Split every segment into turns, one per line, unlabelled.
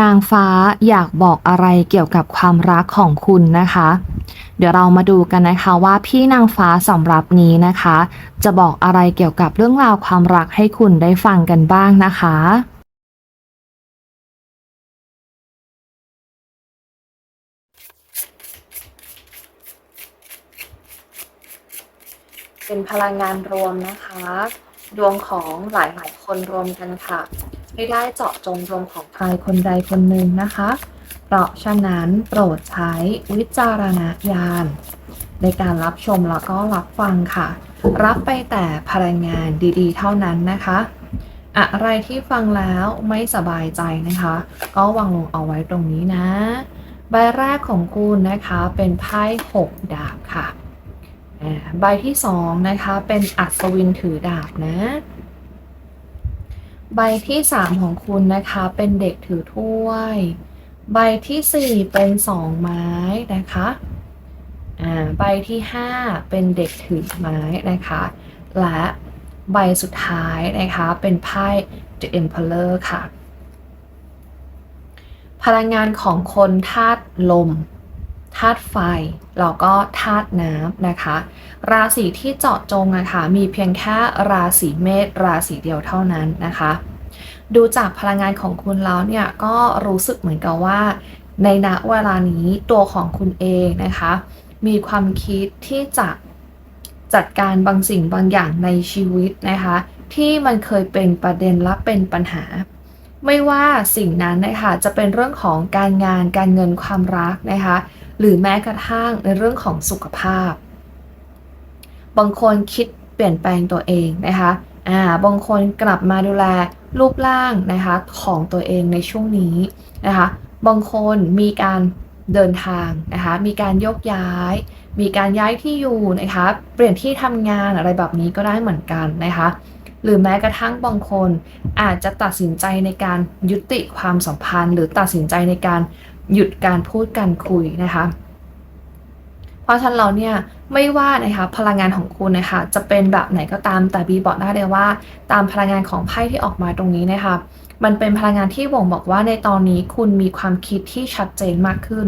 นางฟ้าอยากบอกอะไรเกี่ยวกับความรักของคุณนะคะ เดี๋ยวเรามาดูกันนะคะว่าพี่นางฟ้าสำหรับนี้นะคะ จะบอกอะไรเกี่ยวกับเรื่องราวความรักให้คุณได้ฟังกันบ้างนะคะเป็นพลังงานรวมนะคะ ดวงของหลาย ๆ คนรวมกันค่ะ ไม่ได้เจาะจงดวงของใครคนใดคนหนึ่งนะคะ เพราะฉะนั้นโปรดใช้วิจารณญาณในการรับชมแล้วก็รับฟังค่ะ รับไปแต่พลังงานดีๆ เท่านั้นนะคะ อะไรที่ฟังแล้วไม่สบายใจนะคะ ก็วางลงเอาไว้ตรงนี้นะ ใบแรกของคุณนะคะเป็นไพ่หกดาบค่ะ ใบที่สองนะคะเป็นอัศวินถือดาบนะ ใบที่สามของคุณนะคะ เป็นเด็กถือถ้วย ใบที่สี่เป็นสองไม้นะคะอ่าใบที่ห้าเป็นเด็กถือไม้นะคะ และใบสุดท้ายนะคะเป็นไพ่ The Emperor ค่ะ พลังงานของคนธาตุลม ธาตุไฟแล้วก็ธาตุน้ำนะคะ ราศีที่เจาะจงนะคะมีเพียงแค่ราศีเมษราศีเดียวเท่านั้นนะคะ ดูจากพลังงานของคุณแล้วเนี่ยก็รู้สึกเหมือนกับว่า ในณเวลานี้ตัวของคุณเองนะคะ มีความคิดที่จะจัดการบางสิ่งบางอย่างในชีวิตนะคะ ที่มันเคยเป็นประเด็นและเป็นปัญหา ไม่ว่าสิ่งนั้นนะคะจะเป็นเรื่องของการงานการเงินความรักนะคะ หรือแม้กระทั่งในเรื่องของสุขภาพ บางคนคิดเปลี่ยนแปลงตัวเองนะคะอ่าบางคนกลับมาดูแลรูปร่างนะคะของตัวเองในช่วงนี้นะคะ บางคนมีการเดินทางนะคะ มีการยกย้าย มีการย้ายที่อยู่นะคะ เปลี่ยนที่ทำงานอะไรแบบนี้ก็ได้เหมือนกันนะคะ หรือแม้กระทั่งบางคนอาจจะตัดสินใจในการยุติความสัมพันธ์ หรือตัดสินใจในการ หยุดการพูดการคุยนะคะ เพราะฉะนั้นเราเนี่ยไม่ว่านะคะพลังงานของคุณนะคะจะเป็นแบบไหนก็ตามแต่บีบอกได้เลยว่า ตามพลังงานของไพ่ที่ออกมาตรงนี้นะคะมันเป็นพลังงานที่บ่งบอกว่าในตอนนี้คุณมีความคิดที่ชัดเจนมากขึ้น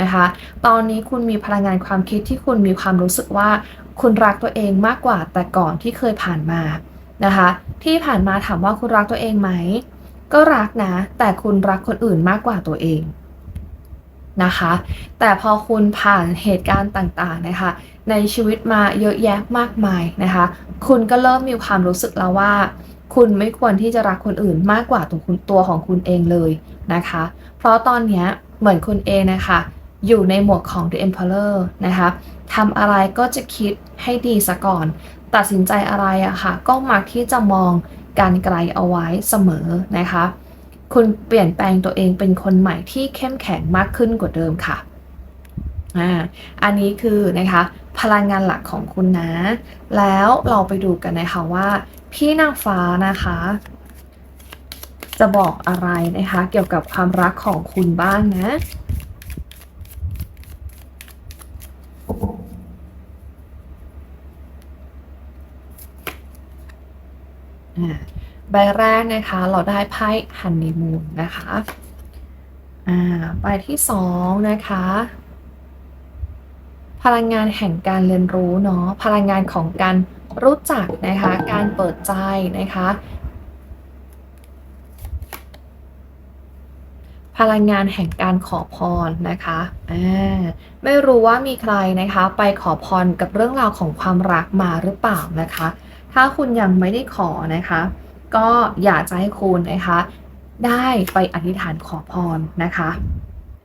นะคะ ตอนนี้คุณมีพลังงานความคิดที่คุณมีความรู้สึกว่า คุณรักตัวเองมากกว่าแต่ก่อนที่เคยผ่านมานะคะ ที่ผ่านมาถามว่าคุณรักตัวเองไหม ก็รักนะ แต่คุณรักคนอื่นมากกว่าตัวเอง นะคะ แต่พอคุณผ่านเหตุการณ์ต่างๆนะคะ ในชีวิตมาเยอะแยะมากมายนะคะ คุณก็เริ่มมีความรู้สึกแล้วว่า คุณไม่ควรที่จะรักคนอื่นมากกว่าตัวคุณตัวของคุณเองเลยนะคะ เพราะตอนนี้เหมือนคุณเองนะคะอยู่ในหมวกของ The Emperor นะคะทำอะไรก็จะคิดให้ดีซะก่อน ตัดสินใจอะไรอะค่ะ ก็มักที่จะมองการไกลเอาไว้เสมอนะคะ คุณเปลี่ยนแปลงตัวเองเป็นคนใหม่ที่เข้มแข็งมากขึ้นกว่าเดิมค่ะอ่าอันนี้คือนะคะพลังงานหลักของคุณนะ แล้วเราไปดูกันนะคะว่า พี่นางฟ้านะคะ จะบอกอะไรนะคะ เกี่ยวกับความรักของคุณบ้างนะอ่า ใบแรกนะคะ เราได้ไพ่ฮันนีมูนนะคะอ่าใบที่สองนะคะ พลังงานแห่งการเรียนรู้เนาะพลังงานของการรู้จักนะคะ การเปิดใจนะคะ พลังงานแห่งการขอพรนะคะอ่าไม่รู้ว่ามีใครนะคะ ไปขอพรกับเรื่องราวของความรักมาหรือเปล่านะคะ ถ้าคุณยังไม่ได้ขอนะคะ ก็อยากจะให้คุณนะคะ ได้ไปอธิษฐานขอพรนะคะ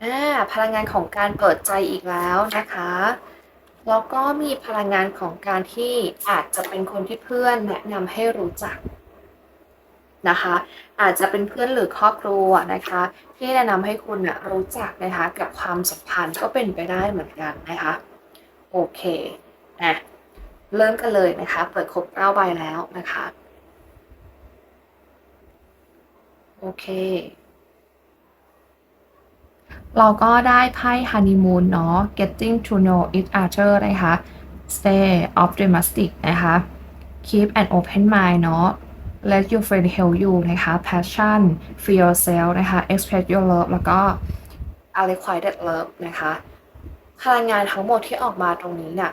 อ่าพลังงานของการเปิดใจอีกแล้วนะคะแล้วก็มีพลังงานของการที่อาจจะเป็นคนที่เพื่อนแนะนำให้รู้จักนะคะ อาจจะเป็นเพื่อนหรือครอบครัวนะคะ ที่แนะนำให้คุณนะรู้จักนะคะกับความสัมพันธ์ก็เป็นไปได้เหมือนกันนะคะ โอเคอะเริ่มกันเลยนะคะ เปิดครบเก้าใบแล้วนะคะ โอเค เราก็ได้ไพ่ฮันนีมูนเนาะ getting to know each other นะคะ stay optimistic นะคะ keep an open mind เนาะ let your friend help you นะคะ passion feel yourself นะคะ express your love แล้วก็ unrequited love นะคะพลังงานทั้งหมดที่ออกมาตรงนี้เนี่ย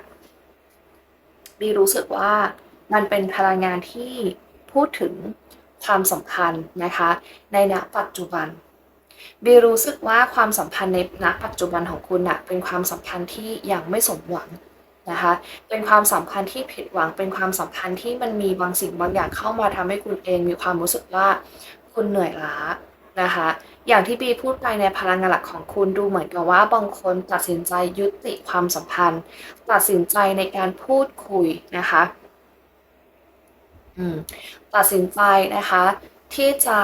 บีรู้สึกว่ามันเป็นพลังงานที่พูดถึง ความสัมพันธ์นะคะในณปัจจุบันบีรู้สึกว่าความสัมพันธ์ในณปัจจุบันของคุณน่ะเป็นความสัมพันธ์ที่ยังไม่สมหวังนะคะเป็นความสัมพันธ์ที่ผิดหวัง เป็นความสัมพันธ์ที่มันมีบางสิ่งบางอย่างเข้ามาทำให้คุณเองมีความรู้สึกว่าคุณเหนื่อยล้านะคะ อย่างที่บีพูดไปในพลังงานหลักของคุณดูเหมือนกับว่าบางคนตัดสินใจยุติความสัมพันธ์ ตัดสินใจในการพูดคุยนะคะ ตัดสินใจนะคะ ที่จะ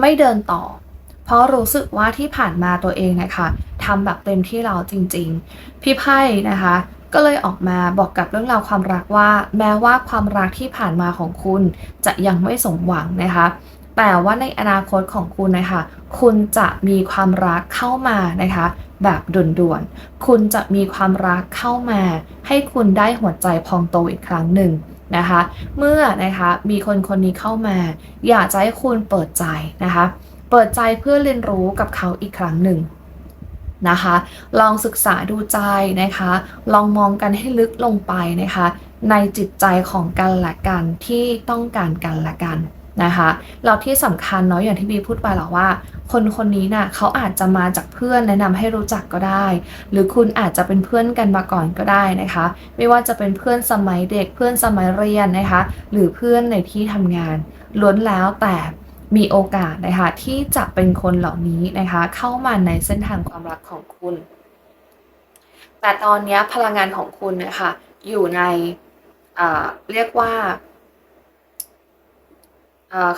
ไม่เดินต่อ เพราะรู้สึกว่าที่ผ่านมาตัวเองนะคะทำแบบเต็มที่เราจริง ๆ พี่ไพ่นะคะ ก็เลยออกมาบอกกับเรื่องราวความรักว่า แม้ว่าความรักที่ผ่านมาของคุณจะยังไม่สมหวังนะคะแต่ว่าในอนาคตของคุณนะคะ คุณจะมีความรักเข้ามานะคะ แบบด่วนๆ คุณจะมีความรักเข้ามา ให้คุณได้หัวใจพองโตอีกครั้งหนึ่ง นะคะ เมื่อนะคะมีคนคนนี้เข้ามา อยากจะให้คุณเปิดใจนะคะ เปิดใจเพื่อเรียนรู้กับเขาอีกครั้งหนึ่งนะคะ ลองศึกษาดูใจนะคะ ลองมองกันให้ลึกลงไปนะคะ ในจิตใจของกันและกันที่ต้องการกันและกันนะคะ เราที่สำคัญเนาะอย่างที่บีพูดไปหรอว่า คนคนนี้น่ะเขาอาจจะมาจากเพื่อนแนะนำให้รู้จักก็ได้ หรือคุณอาจจะเป็นเพื่อนกันมาก่อนก็ได้นะคะ ไม่ว่าจะเป็นเพื่อนสมัยเด็กเพื่อนสมัยเรียนนะคะ หรือเพื่อนในที่ทำงาน ล้วนแล้วแต่มีโอกาสนะคะที่จะเป็นคนเหล่านี้นะคะเข้ามาในเส้นทางความรักของคุณ แต่ตอนนี้พลังงานของคุณนะคะอยู่ในเรียกว่า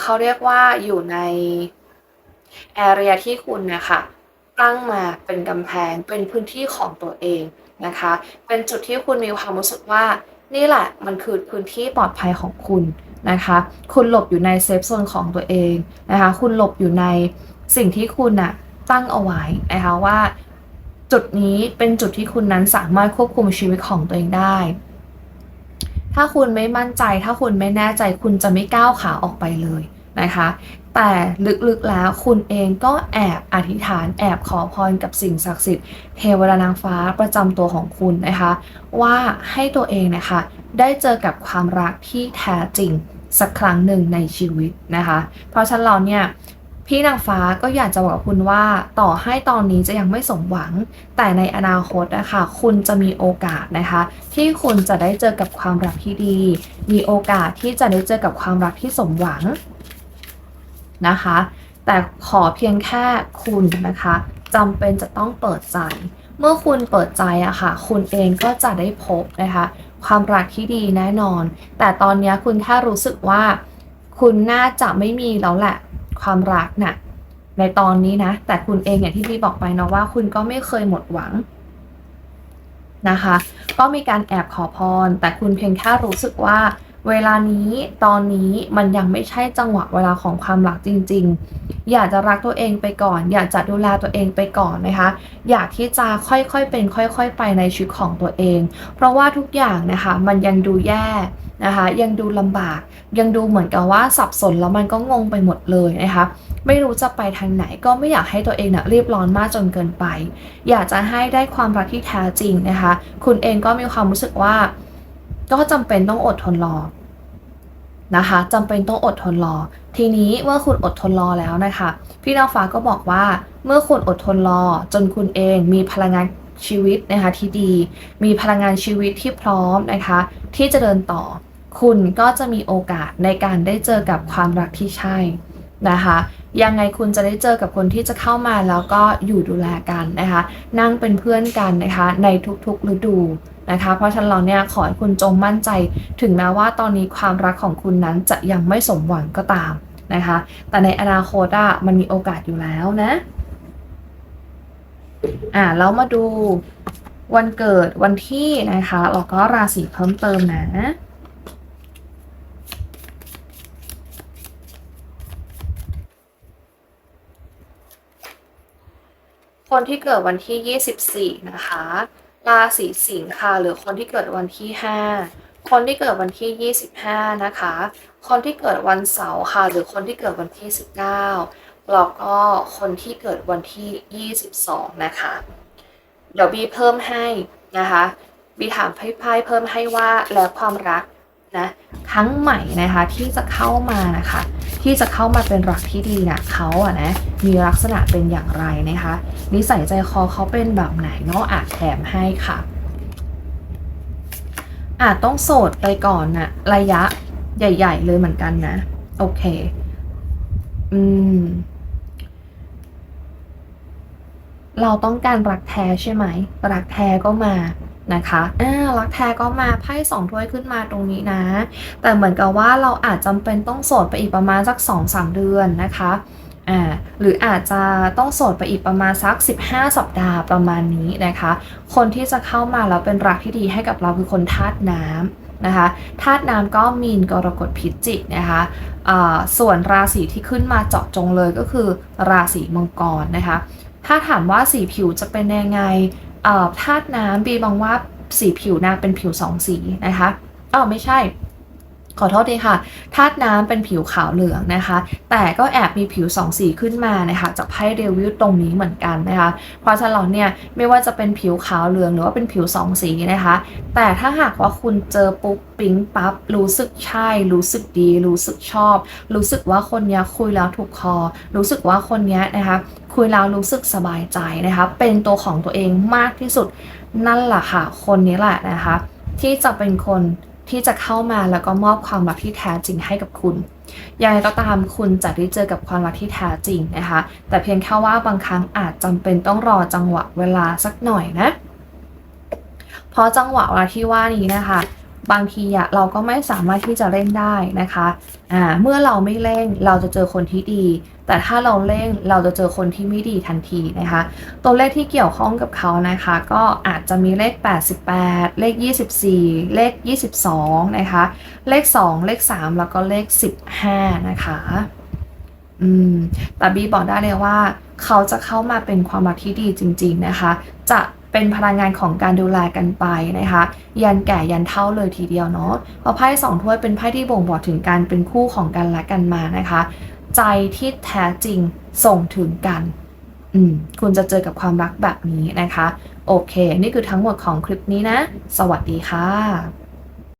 เขาเรียกว่าอยู่ใน แอเรียที่คุณเนี่ยค่ะตั้งมาเป็นกำแพงเป็นพื้นที่ของตัวเองนะคะ เป็นจุดที่คุณมีความรู้สึกว่า นี่แหละมันคือพื้นที่ปลอดภัยของคุณนะคะ คุณหลบอยู่ในเซฟโซนของตัวเองนะคะ คุณหลบอยู่ในสิ่งที่คุณน่ะตั้งเอาไว้นะคะว่า จุดนี้เป็นจุดที่คุณนั้นสามารถควบคุมชีวิตของตัวเองได้ ถ้าคุณไม่มั่นใจ ถ้าคุณไม่แน่ใจคุณจะไม่ก้าวขาออกไปเลยนะคะ แต่ลึกๆแล้วคุณเองก็แอบอธิษฐานแอบขอพรกับสิ่งศักดิ์สิทธิ์เทวดานางฟ้าประจำตัวของคุณนะคะ ว่าให้ตัวเองนะคะ ได้เจอกับความรักที่แท้จริงสักครั้งหนึ่งในชีวิตนะคะ เพราะฉะนั้นเราเนี่ยพี่นางฟ้าก็อยากจะบอกคุณว่าต่อให้ตอนนี้จะยังไม่สมหวัง แต่ในอนาคตนะคะคุณจะมีโอกาสนะคะ ที่คุณจะได้เจอกับความรักที่ดี มีโอกาสที่จะได้เจอกับความรักที่สมหวัง นะคะ แต่ขอเพียงแค่คุณนะคะจำเป็นจะต้องเปิดใจ เมื่อคุณเปิดใจอะคะ่ะ คุณเองก็จะได้พบนะคะ ความรักที่ดีแน่นอน แต่ตอนนี้คุณแค่รู้สึกว่า คุณน่าจะไม่มีแล้วแหละ ความรักนะ่ะในตอนนี้นะ แต่คุณเองอย่างที่พี่บอกไปเนาะว่า คุณก็ไม่เคยหมดหวังนะคะ ก็มีการแอบขอพร แต่คุณเพียงแค่รู้สึกว่า เวลานี้ตอนนี้มันยังไม่ใช่จังหวะเวลาของความรักจริง ๆ อยากจะรักตัวเองไปก่อน อยากจะดูแลตัวเองไปก่อนนะคะ อยากที่จะค่อยๆเป็น ค่อย ๆ ไปในชีวิตของตัวเอง เพราะว่าทุกอย่างนะคะมันยังดูแย่นะคะยังดูลำบาก ยังดูเหมือนกับว่าสับสนแล้วมันก็งงไปหมดเลยนะคะไม่รู้จะไปทางไหนก็ไม่อยากให้ตัวเองนะรีบร้อนมากจนเกินไป อยากจะให้ได้ความรักที่แท้จริงนะคะ คุณเองก็มีความรู้สึกว่า ก็จำเป็นต้องอดทนรอนะคะจำเป็นต้องอดทนรอ ทีนี้เมื่อคุณอดทนรอแล้วนะคะ พี่นางฟ้าก็บอกว่าเมื่อคุณอดทนรอ จนคุณเองมีพลังงานชีวิตนะคะที่ดี มีพลังงานชีวิตที่พร้อมนะคะ ที่จะเดินต่อ คุณก็จะมีโอกาสในการได้เจอกับความรักที่ใช่ นะคะยังไงคุณจะได้เจอกับคนที่จะเข้ามาแล้วก็อยู่ดูแลกันนะคะ นั่งเป็นเพื่อนกันนะคะ ในทุกๆฤดูนะคะ เพราะฉะนั้นเราเนี่ยขอให้คุณจงมั่นใจ ถึงแม้ว่าตอนนี้ความรักของคุณนั้นจะยังไม่สมหวังก็ตามนะคะ แต่ในอนาคตอะมันมีโอกาสอยู่แล้วนะอ่าแล้วมาดูวันเกิดวันที่นะคะแล้วก็ราศีเพิ่มเติมนะ คนที่เกิดวันที่ 24 นะคะ ราศีสิงค์ค่ะ หรือคนที่เกิดวันที่ 5 คนที่เกิดวันที่ 25 นะคะ คนที่เกิดวันเสาร์ค่ะ หรือคนที่เกิดวันที่ 19 แล้วก็คนที่เกิดวันที่ 22 นะคะ เดี๋ยวบีเพิ่มให้นะคะบีถามไพ่เพิ่มให้ว่าแล้วความรักนะครั้งใหม่นะคะที่จะเข้ามานะคะ ที่จะเข้ามาเป็นรักที่ดีนะเขาอะนะมีลักษณะเป็นอย่างไรนะคะนิสัยใจคอเขาเป็นแบบไหนเนาะอาจแถมให้ค่ะ อาจต้องโสดไปก่อนนะระยะใหญ่ ๆ เลยเหมือนกันนะ โอเค อืม เราต้องการรักแท้ใช่ไหม รักแท้ก็มา นะคะอ่ารักแท้ก็มาไพ่สองถ้วยขึ้นมาตรงนี้นะ แต่เหมือนกับว่าเราอาจจำเป็นต้องโสดไปอีกประมาณสัก2อสเดือนนะคะอ่าหรืออาจจะต้องโสดไปอีกประมาณสัก 15 สัปดาห์ประมาณนี้นะคะ คนที่จะเข้ามาแล้วเป็นรักที่ดีให้กับเราคือคนธาตุน้ำนะคะธาตุน้ำก็มีนกรกฎพิจิกนะคะส่วนราศีที่ขึ้นมาเจาะจงเลยก็คือราศีมังกรนะคะ ถ้าถามว่าสีผิวจะเป็นยังไง ธาตุน้ำบีมองว่าสีผิวนางเป็นผิวสองสีนะคะอ๋อไม่ใช่ ขอโทษทีค่ะธาตุน้ำเป็นผิวขาวเหลืองนะคะ แต่ก็แอบมีผิวสองสีขึ้นมานะคะจากไพ่เดวิลตรงนี้เหมือนกันนะคะเพราะฉะนั้นเนี่ยไม่ว่าจะเป็นผิวขาวเหลืองหรือว่าเป็นผิวสองสีนะคะ แต่ถ้าหากว่าคุณเจอปุ๊บปิ๊งปั๊บรู้สึกใช่ รู้สึกดี รู้สึกชอบ รู้สึกว่าคนเนี้ยคุยแล้วถูกคอ รู้สึกว่าคนเนี้ยนะคะคุยแล้วรู้สึกสบายใจนะคะ เป็นตัวของตัวเองมากที่สุดนั่นแหละค่ะ คนนี้แหละนะคะ ที่จะเป็นคน ที่จะเข้ามาแล้วก็มอบความรักที่แท้จริงให้กับคุณยังไงก็ตามคุณจะได้เจอกับความรักที่แท้จริงนะคะ แต่เพียงแค่ว่าบางครั้งอาจจำเป็นต้องรอจังหวะเวลาสักหน่อยนะ เพราะจังหวะเวลาที่ว่านี้นะคะ บางทีอะเราก็ไม่สามารถที่จะเร่งได้นะคะอ่าเมื่อเราไม่เร่งเราจะเจอคนที่ดี แต่ถ้าเราเร่งเราจะเจอคนที่ไม่ดีทันทีนะคะ ตัวเลขที่เกี่ยวข้องกับเขานะคะ ก็อาจจะมีเลข 88 เลข 24 เลข 22 นะคะ เลข 2 เลข 3 แล้วก็เลข 15 นะคะอืมแต่บีบอกได้เลยว่า เขาจะเข้ามาเป็นความรักที่ดีจริง ๆนะคะ จะ เป็นพลังงานของการดูแลกันไปนะคะ ยันแก่ยันเท่าเลยทีเดียวเนาะเพราะไพ่สองถ้วยเป็นไพ่ที่บ่งบอกถึงการเป็นคู่ของกันและกันมานะคะ ใจที่แท้จริงส่งถึงกันอืมคุณจะเจอกับความรักแบบนี้นะคะ โอเค นี่คือทั้งหมดของคลิปนี้นะ สวัสดีค่ะ